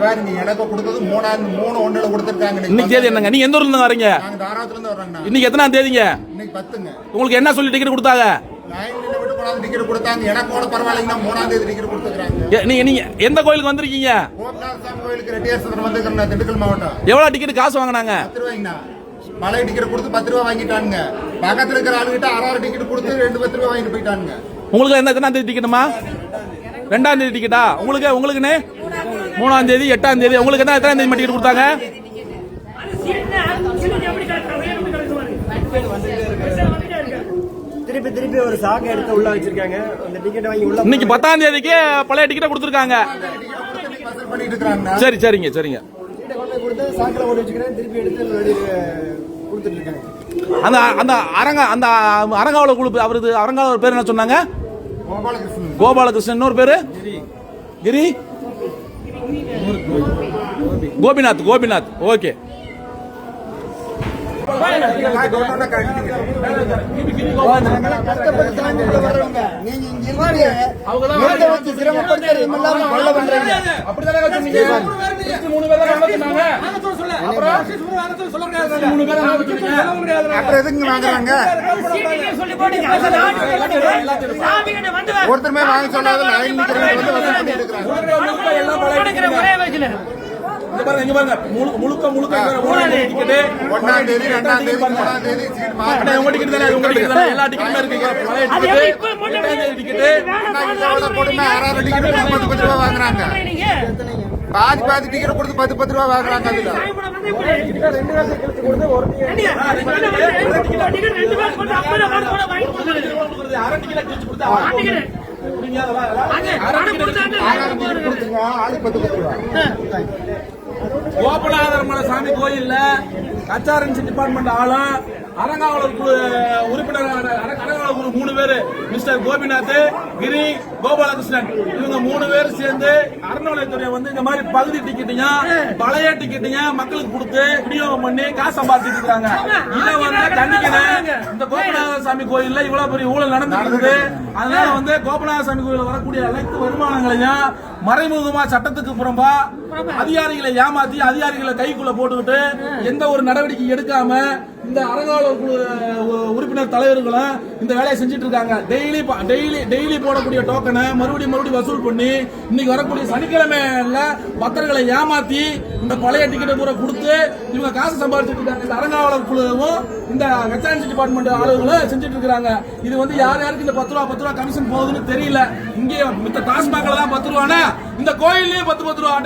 எனக்கு கொடுத்தது மூணு ஒண்ணுல கொடுத்துருக்காங்க. இன்னைக்கு தேதி என்னங்க? நீங்க எந்த ஊர்ல இருந்து வரீங்க? தாராளத்துல இருந்து இன்னைக்கு எத்தனாம் தேதிங்க? இன்னைக்கு பத்துங்க. உங்களுக்கு என்ன சொல்லி டிக்கெட் கொடுத்தாங்க? டிக்கெட் கொடுத்தாங்க. எனக்கு கூட பரவாயில்லைங்கண்ணா மூணாம் தேதி டிக்கெட் கொடுத்துருக்காங்க நீங்க நீங்க எந்த கோயிலுக்கு வந்திருக்கீங்க? கோயிலுக்கு ரெட்டியார் திண்டுக்கல் மாவட்டம். எவ்வளவு டிக்கெட் காசு வாங்கினாங்க? பத்து ரூபாய்ங்கண்ணா. டிக்கெட் கொடுத்து பத்து ரூபா வாங்கிட்டானுங்க. பக்கத்துல இருக்கிற ஆளுகிட்ட அறாறு டிக்கெட் கொடுத்து ரெண்டு பத்து ரூபா வாங்கிட்டு போயிட்டானுங்க. உங்களுக்கு என்ன எத்தனாம் தேதி டிக்கெட்டுமா ரெண்டாம் தேதி டிக்கெட்டா உங்களுக்கு உங்களுக்குன்னு மூணாம் தேதி எட்டாம் தேதி உங்களுக்கு என்ன எத்தனாம் தேதி டிக்கெட் கொடுத்தாங்க? திருப்பி திருப்பி ஒரு சாக்கு எடுத்து உள்ள வச்சிருக்காங்க. அந்த டிக்கெட் வாங்கி உள்ள இன்னைக்கு பத்தாம் தேதிக்கு பழைய டிக்கெட்டை கொடுத்துருக்காங்க. சரி சரிங்க சரிங்க. அந்த அந்த அரங்க அந்த அரங்காவல குழு அவரது அரங்காவலர் பேர் என்ன சொன்னாங்க? கோபாலகிருஷ்ணன். கோபாலகிருஷ்ணன். இன்னொரு பேரு? கிரி? கோபிநாத் கோபிநாத் ஓகே நீங்க இங்க இருந்து எழுத வச்சு சிரமப்படுத்தி இல்லாம கொள்ள பண்றீங்க அப்புறம் எதுக்கு வாங்குறாங்க ஒருத்தருமே வாங்க சொல்லாத லைன் நிக்கிறவங்க வந்து வசூல் பண்ணிட்டு இருக்காங்க பாருங்க இங்க பாருங்க முழுக்க முழுக்க ஒன்னாம் தேதி ரெண்டாம் தேதி மூணாம் தேதி உங்க டிக்கெட் தானே உங்க டிக்கெட் தானே எல்லா டிக்கெட்டுமே இருக்கு பழைய டிக்கெட் டிக்கெட் டிக்கெட் பத்து பத்து ரூபா வாங்குறாங்க பாதி பாதி டிக்கெட் கொடுத்து பத்து பத்து ரூபா வாங்குறாங்க அதுல ஆளுக்கு பத்து பத்து ரூபா கோபநாதர்மலை சாமி கோயில்ல கச்சாரன்சி டிபார்ட்மெண்ட் ஆளும் அரங்காவலர் குழு உறுப்பினர் அரங்காவலர் குழு மூணு பேரு. மிஸ்டர் கோபிநாத் கிரி கோபாலகிருஷ்ணன். இவங்க மூணு பேர் சேர்ந்து அறநிலையத்துறை வந்து இந்த மாதிரி பகுதி டிக்கெட்டையும் பழைய டிக்கெட்டையும் மக்களுக்கு கொடுத்து விநியோகம் பண்ணி காசு சம்பாதிச்சிட்டு இருக்காங்க. இதை வந்து கண்டிக்கணும் இந்த கோபநாத சாமி கோயில்ல இவ்வளவு பெரிய ஊழல் நடந்துட்டு இருக்குது. அதனால வந்து கோபநாத சாமி கோயில்ல வரக்கூடிய அனைத்து வருமானங்களையும் மறைமுகமா சட்டத்துக்கு புறம்பா அதிகாரிகளை ஏமாத்தி அதிகாரிகளை கைக்குள்ள போட்டுக்கிட்டு எந்த ஒரு நடவடிக்கை எடுக்காம இந்த அறங்காவலர் குழு உறுப்பினர் தலைவர்களும் இந்த வேலையை செஞ்சுட்டு இருக்காங்க டெய்லி டெய்லி டெய்லி போடக்கூடிய டோக்கனை மறுபடியும் மறுபடியும் வசூல் பண்ணி இன்னைக்கு வரக்கூடிய சனிக்கிழமையில பக்தர்களை ஏமாத்தி இந்த பழைய டிக்கெட்டை கூட கொடுத்து இவங்க காசு சம்பாதிச்சிட்டு இருக்காங்க. இந்த அறங்காவலர் குழுவும் இந்த வெச்சான்சி டிபார்ட்மெண்ட் ஆளுகளும் செஞ்சுட்டு இருக்காங்க இது வந்து யார் யாருக்கு இந்த பத்து ரூபா பத்து ரூபா கமிஷன் போகுதுன்னு தெரியல. இங்கே மித்த டாஸ்மாக்ல தான் பத்து ரூபானா? இந்த கோயில்லயும் பத்து பத்து ரூபா